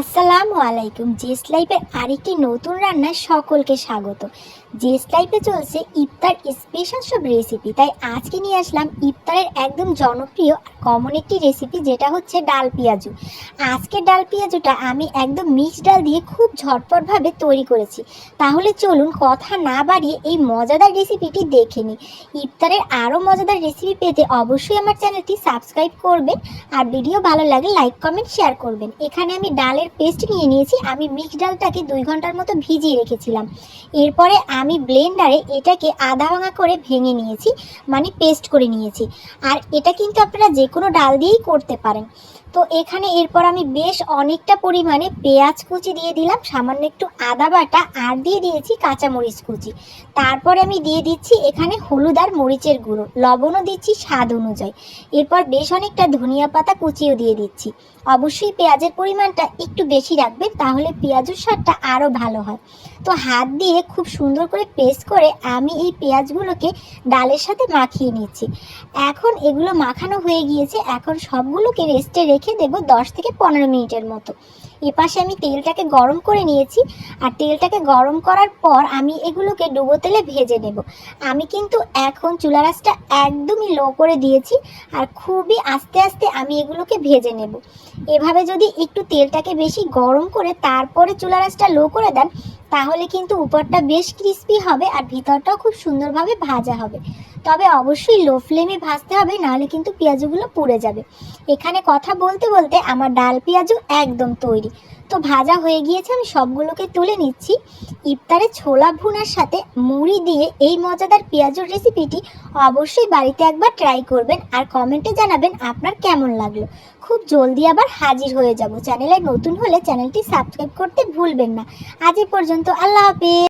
আসসালামু আলাইকুম। জেস লাইফের আরেকটি নতুন রান্নায় সকলকে স্বাগত। জেস লাইফে চলছে ইফতার স্পেশাল সব রেসিপি তাই আজকে নিয়ে আসলাম ইফতারের একদম জনপ্রিয় আর কমন একটি রেসিপি যেটা হচ্ছে ডাল পেঁয়াজু। আজকের ডাল পেঁয়াজুটা আমি একদম মিক্স ডাল দিয়ে খুব ঝটপটভাবে তৈরি করেছি। তাহলে চলুন কথা না বাড়িয়ে এই মজাদার রেসিপিটি দেখে নিই। ইফতারের আরও মজাদার রেসিপি পেতে অবশ্যই আমার চ্যানেলটি সাবস্ক্রাইব করবেন। আর ভিডিও ভালো লাগে লাইক কমেন্ট শেয়ার করবেন। এখানে আমি ডালের পেস্ট নিয়ে নিয়েছি, আমি মিক্স ডালটাকে দুই ঘণ্টার মতো ভিজিয়ে রেখেছিলাম। এরপরে আমি ব্লেন্ডারে এটাকে আধা ভাঙা করে ভেঙে নিয়েছি মানে পেস্ট করে নিয়েছি। আর এটা কিন্তু আপনারা যে কোনো ডাল দিয়েই করতে পারেন। তো এখানে এরপর আমি বেশ অনেকটা পরিমাণে পেঁয়াজ কুচি দিয়ে দিলাম, সামান্য একটু আদা বাটা আর দিয়ে দিয়েছি কাঁচামরিচ কুচি। তারপরে আমি দিয়ে দিচ্ছি এখানে হলুদ আর মরিচের গুঁড়ো, লবণও দিচ্ছি স্বাদ অনুযায়ী। এরপর বেশ অনেকটা ধনিয়া পাতা কুচিও দিয়ে দিচ্ছি। অবশ্যই পেঁয়াজের পরিমাণটা একটু বেশি রাখবেন, তাহলে পেঁয়াজের স্বাদটা আরও ভালো হয়। তো হাত দিয়ে খুব সুন্দর করে পেস্ট করে আমি এই পেঁয়াজগুলোকে ডালের সাথে মাখিয়ে নিচ্ছি। এখন এগুলো মাখানো হয়ে গিয়েছে, এখন সবগুলোকে রেস্টে রেখে দেবো দশ থেকে পনেরো মিনিটের মতো। এপাশে আমি তেলটাকে গরম করে নিয়েছি, আর তেলটাকে গরম করার পর আমি এগুলোকে ডুবো তেলে ভেজে নেব। আমি কিন্তু এখন চুলা রাসটা একদমই লো করে দিয়েছি, আর খুবই আস্তে আস্তে আমি এগুলোকে ভেজে নেব। এভাবে যদি একটু তেলটাকে বেশি গরম করে তারপরে চুলা রাসটা লো করে দেন তাহলে কিন্তু উপরটা বেশ ক্রিস্পি হবে আর ভিতরটাও খুব সুন্দরভাবে ভাজা হবে। তবে অবশ্যই লো ফ্লেমে ভাজতে হবে, নাহলে কিন্তু পেঁয়াজগুলো পুড়ে যাবে। এখানে কথা বলতে বলতে আমার ডাল পেঁয়াজও একদম তৈরি। তো ভাজা হয়ে গিয়েছে, আমি সবগুলোকে তুলে নিচ্ছি। ইফতারে ছোলা ভুনার সাথে মুড়ি দিয়ে এই মজাদার পেঁয়াজুর রেসিপিটি অবশ্যই বাড়িতে একবার ট্রাই করবেন আর কমেন্টে জানাবেন আপনার কেমন লাগল। খুব জলদি আবার হাজির হয়ে যাব। চ্যানেলে নতুন হলে চ্যানেলটি সাবস্ক্রাইব করতে ভুলবেন না। আজ এ পর্যন্ত, আল্লাহ হাফেজ।